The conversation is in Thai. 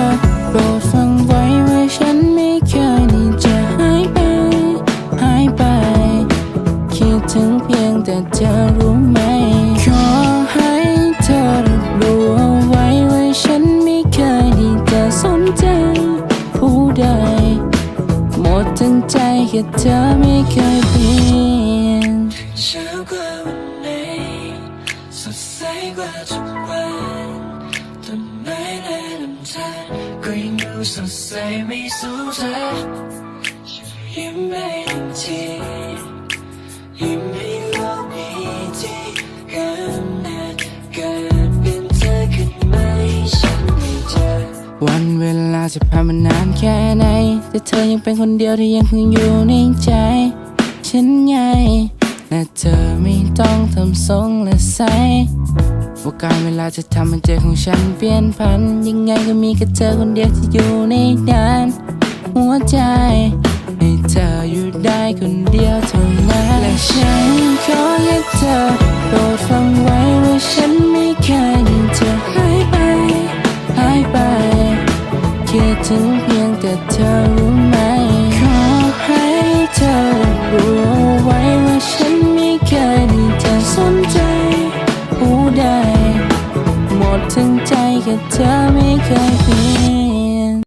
อโปรดฟังไว้ว่าฉันไม่เคยที่จะหายไป หายไป คิดถึงเพียงแต่เธอรู้ไหม ขอให้เธอรับรู้เอาไว้ว่าฉันไม่เคยที่จะสนใจผู้ใด หมดทั้งใจแค่เธอไม่เคยเปลี่ยนเช้ากว่าวันไหนสดใสกว่าทุกวัน ก็ยังดูสดใสไม่สู้เธอยิ้มให้ทียิ้มให้โลกนี้ที่กำเนิดเกิดเป็นเธอขึ้นมาให้ฉันได้เจอวันเวลาจะผ่านมานานแค่ไหน แต่เธอยังเป็นคนเดียวที่ยังคงอยู่ในใจ ฉันไงและเธอไม่ต้องทำทรงและใส ว่าการเวลาจะทำมันใจของฉันเปลี่ยนพัน ยังไงก็มีแค่เธอคนเดียวที่อยู่ในนั้นหัวใจ ให้เธออยู่ได้คนเดียวเท่านั้นและฉันขอให้เธอโปรดฟังไว้ว่าฉันไม่เคยที่จะหายไปหายไปคิดถึงเพียงแต่เธอรู้ไหมขอให้เธอ ผู้ใดหม